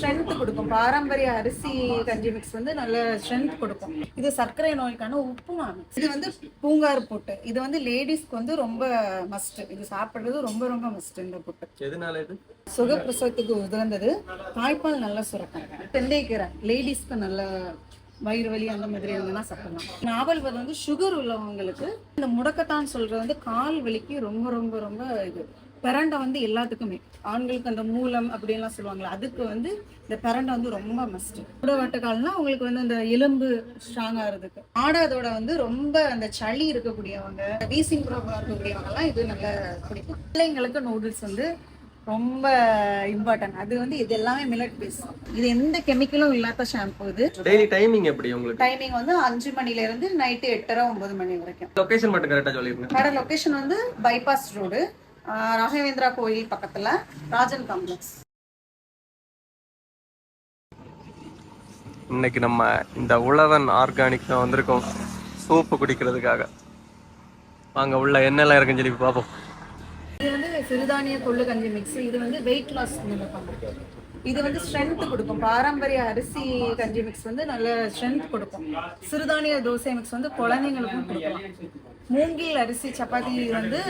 Strength கொடுக்கும். பாரம்பரிய அரிசி கஞ்சி மிக்ஸ் வந்து நல்ல ஸ்ட்ரென்த் கொடுக்கும். இது சர்க்கரை நோய்க்கான உப்புமா mix. இது வந்து பூங்காறு புட்டு. இது வந்து லேடிஸ்க்கு வந்து ரொம்ப மஸ்ட் இது சாப்பிடுறது ரொம்ப ரொம்ப மஸ்ட் இந்த புட்டு. எதனால இது? சுகப்பிரசவத்துக்கு உதர்ந்தது தாய்ப்பால் நல்லா சுரக்கும். தெந்தைக்கீரை லேடிஸ்க்கு நல்ல வயிறு வலி அந்த மாதிரி இருந்ததுன்னா சாப்பிடலாம். நாவல் வந்து சுகர் உள்ளவங்களுக்கு இந்த முடக்கத்தான் சொல்றது வந்து கால் வலிக்கு ரொம்ப ரொம்ப ரொம்ப இது. பிரண்டை வந்து எல்லாத்துக்குமே. ஆண்களுக்கு அந்த மூலம் அப்படின்லாம் சொல்லுவாங்கல்ல அதுக்கு வந்து இந்த பிரண்டை வந்து ரொம்ப மஸ்ட் முடவாட்டுக்கால்னா உங்களுக்கு வந்து அந்த எலும்பு ஸ்ட்ராங் ஆகிறதுக்கு ஆடாதோட வந்து ரொம்ப அந்த சளி இருக்கக்கூடியவங்க வீசிங் ப்ராப்ளம் இருக்கக்கூடியவங்க எல்லாம் இது நல்லா பிடிக்கும் பிள்ளைங்களுக்கு நூடுல்ஸ் வந்து ரொம்ப இம்பார்ட்டன்ட் அது வந்து இது எல்லாமே மில்லட் பேஸ் இது எந்த கெமிக்கலும் இல்லாத ஷாம்பு இது. டெய்லி டைமிங் எப்படி உங்களுக்கு? டைமிங் வந்து அஞ்சு மணில இருந்து நைட்டு எட்டரை ஒன்பது மணி வரைக்கும். லொகேஷன் மட்டும் கரெக்டா சொல்லிருங்க. கடை லொகேஷன் வந்து பைபாஸ் ரோடு ராகவேந்திரா கோயில் பக்கத்துல ராஜன் காம்ப்ளெக்ஸ் இன்னைக்கு நம்ம இந்த உழவன் ஆர்கானிக் தான் வந்திருக்கோம். சூப்பு குடிக்கிறதுக்காக. வாங்க உள்ள என்னெல்லாம் இருக்குன்னு சொல்லி பார்ப்போம் இது வந்து சிறுதானிய கொள்ளு கஞ்சி மிக்ஸ் இது வந்து வெயிட் லாஸ் பண்ணும் இது வந்து ஸ்ட்ரென்த் கொடுக்கும். பாரம்பரிய அரிசி கஞ்சி மிக்ஸ் வந்து நல்ல ஸ்ட்ரென்த் கொடுக்கும். சிறுதானிய தோசை மிக்ஸ் வந்து குழந்தைங்களுக்கும் கொடுக்கலாம். மூங்கில் அரிசி சப்பாத்தி வந்து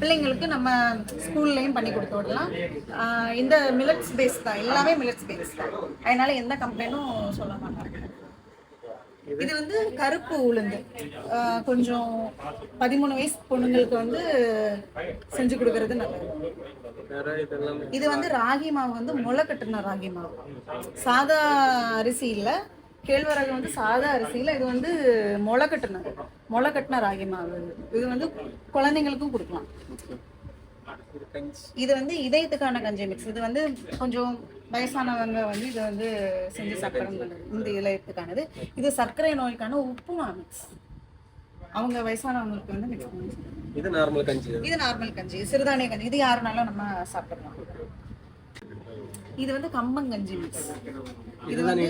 பிள்ளைங்களுக்கு நம்ம ஸ்கூல்லையும் பண்ணி கொடுத்து விடலாம். இந்த மில்லட்ஸ் பேஸ் தான். எல்லாமே மில்லட்ஸ் பேஸ் தான். அதனால எந்த கம்ப்ளைண்ட்டும் சொல்ல மாட்டாங்க. இது வந்து கருப்பு உளுந்து. கொஞ்சம் பதிமூணு வயசு பொண்ணுங்களுக்கு வந்து செஞ்சு கொடுக்கறது நல்லது. இது வந்து ராகி மாவு வந்து முளை கட்டுன ராகி மாவு. சாதா அரிசி இல்லை கேழ்வரகு வந்து சாதா அரிசி இது வந்து முளை கட்டுனது. முளை கட்டின ராகி மாவு. இது வந்து குழந்தைங்களுக்கும் கொடுக்கலாம். இது வந்து இதயத்துக்கான கஞ்சி மிக்ஸ் இது வந்து கொஞ்சம் வயசானவங்க வந்து இதை வந்து செஞ்சு நல்லது இந்த இதயத்துக்கானது இது சர்க்கரை நோய்க்கான உப்புமா மிக்ஸ் அவங்க வயசானவங்களுக்கு வந்து மிக்ஸ் பண்ணி. இது நார்மல் கஞ்சி இது நார்மல் கஞ்சி. சிறுதானிய கஞ்சி. இது யாருனாலும் நம்ம சாப்பிடலாம். இது வந்து கம்பங்கஞ்சி மிக்ஸ் இது வந்து?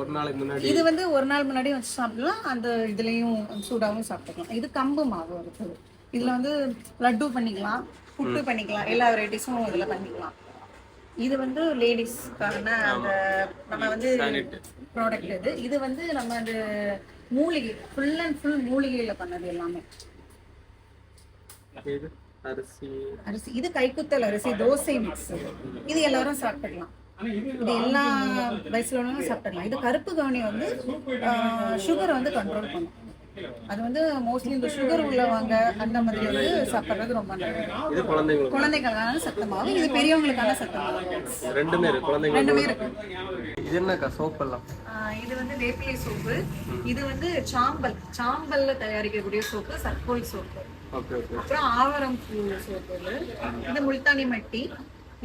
ஒரு நாளைக்கு முன்னாடி. இது வந்து ஒரு நாள் முன்னாடி வச்சு சாப்பிடலாம். அந்த இதுலயும் சூடாவும் சாப்பிட்டுக்கலாம். இது கம்பு மாவு இருக்குது. இதுல வந்து லட்டு பண்ணிக்கலாம் புட்டு பண்ணிக்கலாம். எல்லா வெரைட்டிஸும் இதுல பண்ணிக்கலாம். இது வந்து லேடிஸ்க்கான அந்த நம்ம வந்து ப்ராடக்ட் இது. இது வந்து நம்ம அந்த மூலிகை ஃபுல் அண்ட் ஃபுல் மூலிகையில பண்ணது எல்லாமே. இது அரிசி. அரிசி. இது கைக்குத்தல் அரிசி தோசை மிக்ஸ் இது எல்லாரும் சாப்பிடலாம் இது எல்லா வயசுல சாப்பிடலாம் இது கருப்பு கவனி வந்து சுகர் வந்து கண்ட்ரோல் பண்ணும். அது வந்து மோஸ்ட்லி இந்த சுகர் உள்ளவங்க அந்த மாதிரி வந்து சாப்பிட்றது ரொம்ப நல்லது. குழந்தைகளுக்கான சத்தமாகும். இது பெரியவங்களுக்கான சத்தமாகும். ரெண்டுமே இருக்கு. ரெண்டுமே இருக்கு. இது என்னக்கா சோப் எல்லாம்? இது வந்து வேப்பிலை சோப்பு இது வந்து சாம்பல். சாம்பல்ல தயாரிக்கக்கூடிய சோப்பு சர்க்கோல் சோப்பு அப்புறம் ஆவரம் சோப்பு. இது முல்தானி மட்டி.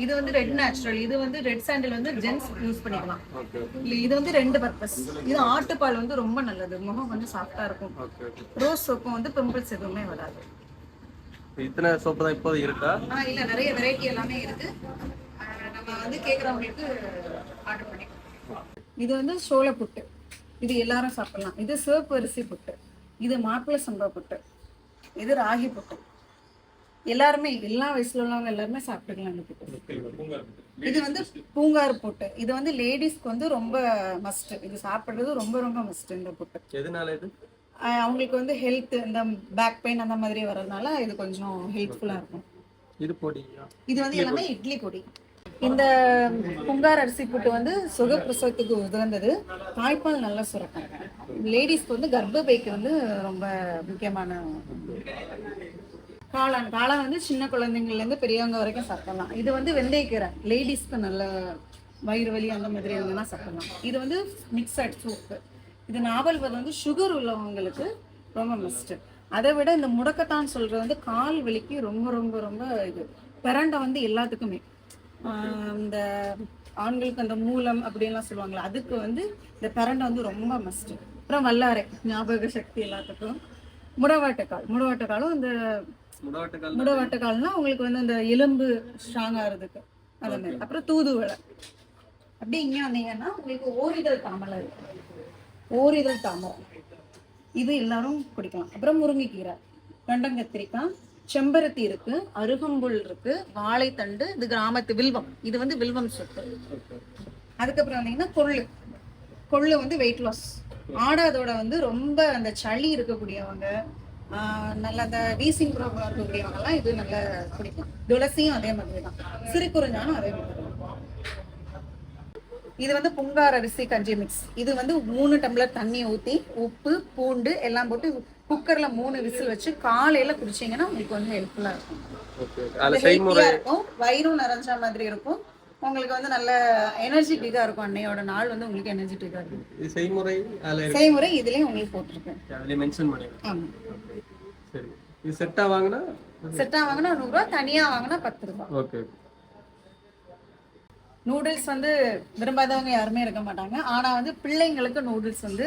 இது வந்து ரெட் நேச்சுரல் இது வந்து ரெட் சாண்டில் வந்து ஜென்ஸ் யூஸ் பண்ணிக்கலாம். இது வந்து ரெண்டு பர்பஸ் இது ஆட்டுப்பால் வந்து ரொம்ப நல்லது. முகம் கொஞ்சம் சாஃப்டா இருக்கும். ரோஸ் சோப்பும் வந்து பிம்பிள்ஸ் எதுவுமே வராது. இத்தனை சோப்பு தான் இப்போது இருக்கா? இல்ல நிறைய வெரைட்டி எல்லாமே இருக்கு. நம்ம வந்து கேக்குறவங்களுக்கு ஆர்டர் பண்ணிக்கலாம். இது வந்து சோள புட்டு. இது எல்லாரும் சாப்பிடலாம். இது சிவப்பு அரிசி புட்டு. இது மாப்பிள்ளை சம்பா புட்டு. இது ராகி புட்டு. எல்லாருமே எல்லா வயசுல உள்ளவங்க எல்லாருமே சாப்பிட்டுக்கலாம் இது வந்து பூங்காறு புட்டு. இது வந்து லேடிஸ்க்கு வந்து ரொம்ப மஸ்ட் இது சாப்பிடுறது ரொம்ப ரொம்ப மஸ்ட் இந்த புட்டு. எதனால இது? அவங்களுக்கு வந்து ஹெல்த் இந்த பேக் பெயின் அந்த மாதிரி வர்றதுனால இது கொஞ்சம் ஹெல்ப்ஃபுல்லா இருக்கும். இது பொடியா இது வந்து எல்லாமே இட்லி பொடி. இந்த புங்கார் அரிசி புட்டு வந்து சுகப்பிரசவத்துக்கு உதர்ந்தது தாய்ப்பால் நல்லா சுரக்கும். லேடிஸ்க்கு வந்து கர்ப்பப்பைக்கு வந்து ரொம்ப முக்கியமான காளான். காளான் வந்து சின்ன குழந்தைங்கள்லேருந்து பெரியவங்க வரைக்கும் சாப்பிடலாம் இது வந்து வெந்தயக்கீரை லேடிஸ்க்கு நல்ல வயிறு வலி அந்த மாதிரி இருந்ததுன்னா சாப்பிடலாம் இது வந்து மிக்சட் சூப்பு இது நாவல் வந்து சுகர் உள்ளவங்களுக்கு ரொம்ப மஸ்ட் அதை விட இந்த முடக்கத்தான் சொல்றது வந்து கால் வலிக்கு ரொம்ப ரொம்ப ரொம்ப இது. பிரண்டை வந்து எல்லாத்துக்குமே. இந்த ஆண்களுக்கு அந்த மூலம் அப்படின்லாம் சொல்லுவாங்களே அதுக்கு வந்து இந்த பிரண்டை வந்து ரொம்ப மஸ்ட் அப்புறம் வல்லாரை ஞாபக சக்தி எல்லாத்துக்கும். முடவாட்டக்கால். முடவாட்டக்காலும் இந்த முடவாட்டுக்கால்னா உங்களுக்கு வந்து அந்த எலும்பு ஸ்ட்ராங் ஆகிறதுக்கு. அந்த மாதிரி. அப்புறம் தூதுவளை. அப்படி இங்கே வந்தீங்கன்னா உங்களுக்கு ஓரிதழ் தாமரை இருக்கு ஓரிதழ் தாமரை. இது எல்லாரும் குடிக்கலாம். அப்புறம் முருங்கைக்கீரை. வெண்டங்கத்திரிக்காய் செம்பருத்தி இருக்கு அருகம்புல் இருக்கு வாழைத்தண்டு இது கிராமத்து வில்வம். இது வந்து வில்வம் சொத்து. அதுக்கப்புறம் வந்தீங்கன்னா கொள்ளு. கொள்ளு வந்து வெயிட் லாஸ் ஆடாதோட வந்து ரொம்ப அந்த சளி இருக்கக்கூடியவங்க நல்ல அந்த வீசிங் ப்ராப்ளம் இருக்கக்கூடியவங்க எல்லாம் இது நல்ல பிடிக்கும் துளசியும் அதே மாதிரி தான் சிறுகுறிஞ்சானும் அதே மாதிரி இது வந்து புங்கார் அரிசி கஞ்சி மிக்ஸ் இது வந்து மூணு டம்ளர் தண்ணி ஊற்றி உப்பு பூண்டு எல்லாம் போட்டு குக்கர்ல மூணு விசில் வச்சு காலையில குடிச்சீங்கன்னா உங்களுக்கு வந்து ஹெல்ப்ஃபுல்லா இருக்கும். Healthy-ஆ இருக்கும் வயிறும் நிறைஞ்ச மாதிரி இருக்கும். உங்களுக்கு வந்து நல்ல எனர்ஜெட்டிக்கா இருக்கும். அன்னையோட நாள் வந்து உங்களுக்கு எனர்ஜெட்டிக்கா இருக்கும். இது செய்முறை செய்முறை இதுலயும் உங்களுக்கு போட்டிருக்கேன். அதில் மென்ஷன் பண்ணிருக்கேன். சரி. இது செட்டாக வாங்கினா? செட்டா வாங்கினா நூறுரூவா தனியா வாங்கினா பத்து ரூபாய் ஓகே நூடுல்ஸ் வந்து விரும்பாதவங்க யாருமே இருக்க மாட்டாங்க. ஆனா வந்து பிள்ளைங்களுக்கு நூடுல்ஸ் வந்து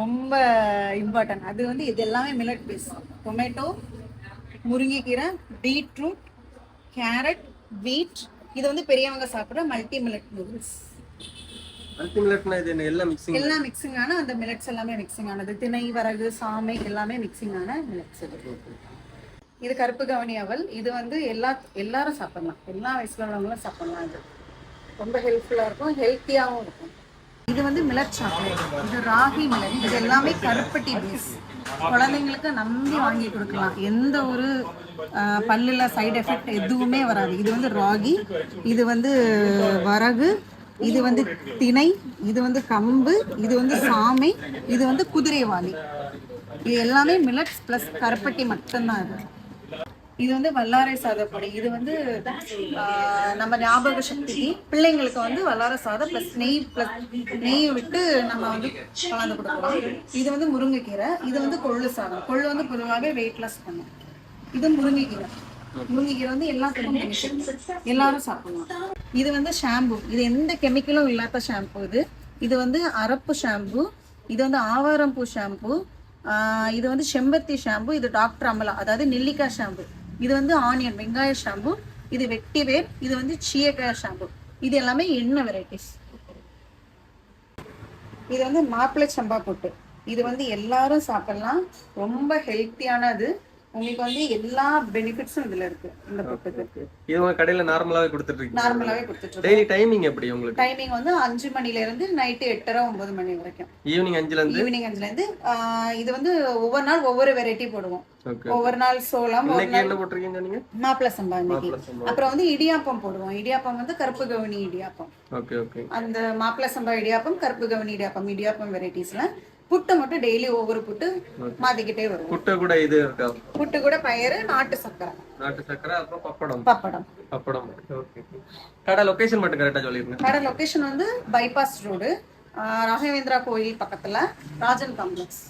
ரொம்ப இம்பார்ட்டன்ட் அது வந்து இது எல்லாமே மில்லட் பேஸ் டொமேட்டோ முருங்கைக்கீரை பீட்ரூட் கேரட் வீட் இது வந்து பெரியவங்க சாப்பிட்ற மல்டி மில்லட் நூடுல்ஸ் அல்டிமேட்னா இது என்ன? எல்லாம் மிக்சிங் எல்லாம் மிக்சிங் ஆன அந்த மில்லட்ஸ் எல்லாமே மிக்சிங் ஆனது. திணை வரகு சாமை எல்லாமே மிக்சிங் ஆன மில்லட்ஸ் இது. இது கருப்பு கவனி அவல். இது வந்து எல்லா எல்லாரும் சாப்பிடலாம். எல்லா வயசுல உள்ளவங்களும் சாப்பிடலாம் இது. ரொம்ப ஹெல்ப்ஃபுல்லா இருக்கும். ஹெல்த்தியாவும் இருக்கும். இது வந்து மில்லட் சாக்லேட் இது ராகி மில்லட் இது எல்லாமே கருப்பட்டி பேஸ் குழந்தைங்களுக்கு நம்பி வாங்கி கொடுக்கலாம். எந்த ஒரு பல்லில் சைடு எஃபெக்ட் எதுவுமே வராது. இது வந்து ராகி இது வந்து வரகு இது வந்து திணை இது வந்து கம்பு இது வந்து சாமை இது வந்து குதிரைவாலி. இது எல்லாமே மில்லட்ஸ் ப்ளஸ் கருப்பட்டி மட்டும்தான் இது. இது வந்து வல்லாரை சாதப்பொடி இது வந்து ஆஹ், நம்ம ஞாபக சக்திக்கு பிள்ளைங்களுக்கு வந்து வல்லாரை சாதம் ப்ளஸ் நெய் ப்ளஸ் நெய் விட்டு நம்ம வந்து கலந்து கொடுக்கலாம். இது வந்து முருங்கைக்கீரை. இது வந்து கொள்ளு சாதம். கொள்ளு வந்து பொதுவாகவே வெயிட் லாஸ் பண்ணும். இது முருங்கைக்கீரை. முருங்கைக்கீரை வந்து எல்லாத்துக்கும் எல்லாரும் சாப்பிடலாம். இது வந்து ஷாம்பு இது எந்த கெமிக்கலும் இல்லாத ஷாம்பு இது. இது வந்து அரப்பு ஷாம்பு இது வந்து ஆவாரம் பூ ஷாம்பு இது வந்து செம்பருத்தி ஷாம்பு இது டாக்டர் அமலா. அதாவது நெல்லிக்காய் ஷாம்பு இது வந்து ஆனியன் வெங்காய ஷாம்பு இது வெட்டிவேர் இது வந்து சீயக்காய் ஷாம்பு இது எல்லாமே எண்ணெய் வெரைட்டிஸ் இது வந்து மாப்பிள்ளை சம்பா கூட்டு இது வந்து எல்லாரும் சாப்பிடலாம். ரொம்ப ஹெல்த்தியானது உங்களுக்கு வந்து எல்லா பெனிஃபிட்ஸும் இதுல இருக்கு இந்த புட்டுக்கு இது உங்க கடையில நார்மலாவே கொடுத்துட்டு இருக்கீங்க நார்மலாவே கொடுத்துட்டு இருக்கோம். டெய்லி டைமிங் எப்படி உங்களுக்கு? டைமிங் வந்து அஞ்சு மணில இருந்து நைட்டு எட்டரை ஒன்பது மணி வரைக்கும். ஈவினிங் அஞ்சுல இருந்து? ஈவினிங் அஞ்சுல இருந்து இது வந்து ஒவ்வொரு நாள் ஒவ்வொரு வெரைட்டி போடுவோம். ஒவ்வொரு நாள் சோளம் மாப்பிள சம்பா இன்னைக்கு. அப்புறம் வந்து இடியாப்பம் போடுவோம். இடியாப்பம் வந்து கருப்பு கவுனி இடியாப்பம். ஓகே ஓகே அந்த மாப்பிள சம்பா இடியாப்பம் கருப்பு கவுனி இடியாப்பம் இடியாப்பம் வெரைட்டிஸ்ல புட்டு மட்டும் டெய்லி ஒவ்வொரு புட்டு மாத்திக்கிட்டே வருவோம். புட்டை கூட இது இருக்கா? புட்டு கூட பயிறு நாட்டு சக்கரை. நாட்டு சக்கரை அப்புறம் பப்படம். பப்படம். பப்படம். ஓகே கடை லொகேஷன் மட்டும் கரெக்டா சொல்லிருங்க. கடை லொகேஷன் வந்து பைபாஸ் ரோடு ராகவேந்திரா கோயில் பக்கத்துல ராஜன் காம்ப்ளெக்ஸ்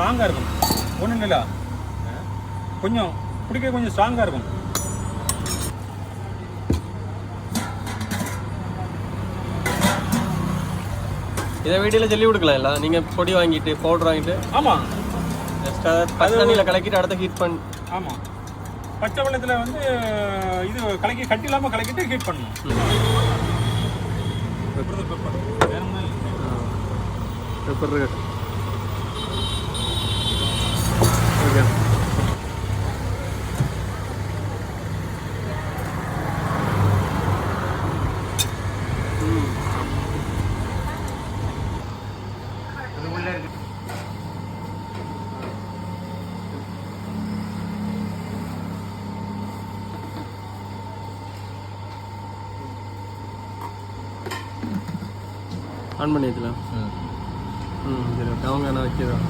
ஸ்ட்ராங்காக இருக்கும். ஒன்றும் இல்லை கொஞ்சம் பிடிக்க கொஞ்சம் ஸ்ட்ராங்காக இருக்கும். இதை வீடியோல சொல்லி கொடுக்கலாம் இல்ல? நீங்க பொடி வாங்கிட்டு பவுடர் வாங்கிட்டு? ஆமாம் ஜஸ்ட் அதை பச்சை தண்ணியில கலக்கிட்டு அடுத்த ஹீட் பண்ணி ஆமாம் பச்சை வெள்ளத்தில் வந்து இது கலக்கி கட்டி இல்லாமல் கலக்கிட்டு ஹீட் பண்ணணும். Pepper pepper. Pepper okay on பண்ணி வைக்கலாம் ம் சரி அவங்க நான் வைக்கிறேன்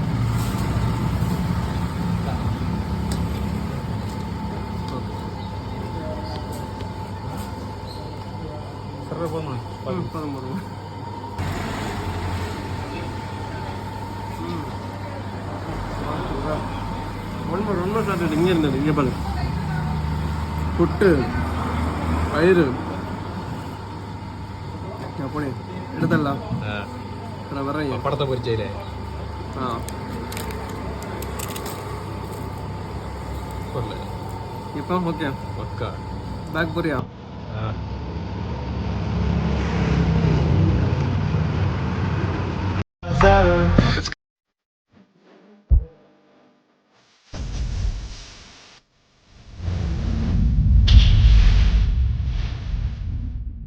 சர்வ போதுமா ம் போதும் போதும் ஒன்று ஒன்று சாப்பிட்டு இங்கே இருந்தது இங்கே பாரு புட்டு பயிறு அப்படி எடுத்துடலாம் நான் வரேன் படத்தை பொறிச்சையில் ஆ சொல்லு இப்போ ஓகே பக்கா பேக் போறியா better.